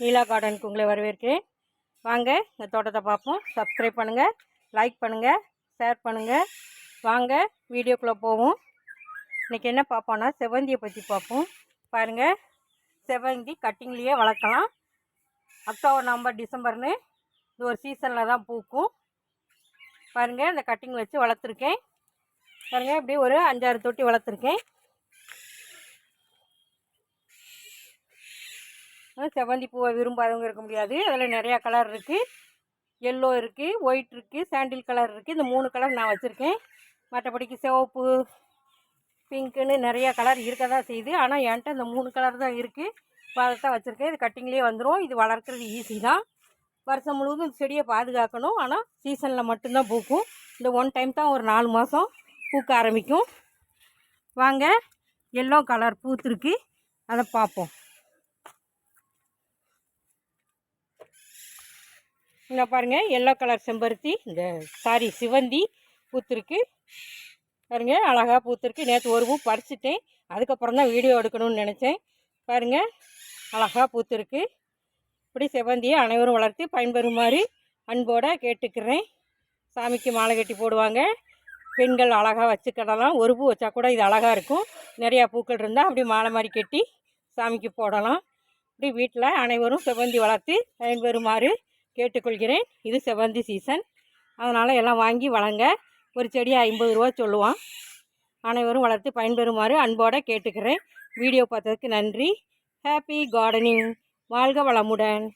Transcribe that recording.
நீலா கார்டனுக்கு உங்களை வரவேற்கிறேன். வாங்க இந்த தோட்டத்தை பார்ப்போம். சப்ஸ்கிரைப் பண்ணுங்கள் லைக் பண்ணுங்கள் ஷேர் பண்ணுங்கள் வாங்க வீடியோக்குள்ளே போவோம். இன்றைக்கி என்ன பார்ப்போம்னா செவந்தியை பற்றி பார்ப்போம். பாருங்கள் செவந்தி கட்டிங்லேயே வளர்க்கலாம். அக்டோபர் நவம்பர் டிசம்பர்னு இது ஒரு சீசனில் தான் பூக்கும். பாருங்கள் இந்த கட்டிங் வச்சு வளர்த்துருக்கேன். பாருங்கள் இப்படி ஒரு அஞ்சாறு தொட்டி வளர்த்துருக்கேன். அஹ் செவ்வந்தி பூவை விரும்பாதவங்க இருக்க முடியாது. அதில் நிறையா கலர் இருக்குது எல்லோ இருக்குது ஒயிட் இருக்குது சாண்டில் கலர் இருக்குது இந்த மூணு கலர் நான் வச்சுருக்கேன். மற்றபடிக்கு சிவப்பு பிங்க்குன்னு நிறையா கலர் இருக்க தான் செய்யுது. ஆனால் என்கிட்ட இந்த மூணு கலர் தான் இருக்குது இப்போ அதை தான் வச்சுருக்கேன். இது கட்டிங்லேயே வந்துடும் இது வளர்க்குறது ஈஸி தான். வருஷம் முழுவதும் இந்த செடியை பாதுகாக்கணும். ஆனால் சீசனில் மட்டும்தான் பூக்கும். இந்த ஒன் டைம் தான் ஒரு நாலு மாதம் பூக்க ஆரம்பிக்கும். வாங்க எல்லோ கலர் பூத்துருக்கு. அதை பார்ப்போம். இங்கே பாருங்கள் எல்லோ கலர் செம்பருத்தி இந்த சாரி சிவந்தி பூத்துருக்கு. பாருங்க அழகாக பூத்துருக்கு. நேற்று ஒரு பூ பறிச்சிட்டேன். அதுக்கப்புறம் தான் வீடியோ எடுக்கணும்னு நினச்சேன். பாருங்கள் அழகாக பூத்துருக்கு. இப்படி செவந்தியை அனைவரும் வளர்த்து பயன்பெறுமாறு அன்போடு கேட்டுக்கிறேன். சாமிக்கு மாலை கட்டி போடுவாங்க. பெண்கள் அழகாக வச்சுக்கிடலாம் ஒரு பூ வச்சா கூட இது அழகாக இருக்கும். நிறையா பூக்கள் இருந்தால் அப்படி மாலை மாதிரி கட்டி சாமிக்கு போடலாம். இப்படி வீட்டில் அனைவரும் செவந்தி வளர்த்து பயன்பெறுமாறு கேட்டுக்கொள்கிறேன். இது செவ்வந்தி சீசன். அதனால் எல்லாம் வாங்கி வளங்க. ஒரு செடியை ஐம்பது ரூபா சொல்லுவான். அனைவரும் வளர்த்து பயன்பெறுமாறு அன்போடு கேட்டுக்கிறேன். வீடியோ பார்த்ததுக்கு நன்றி. ஹாப்பி கார்டனிங் வாழ்க வளமுடன்.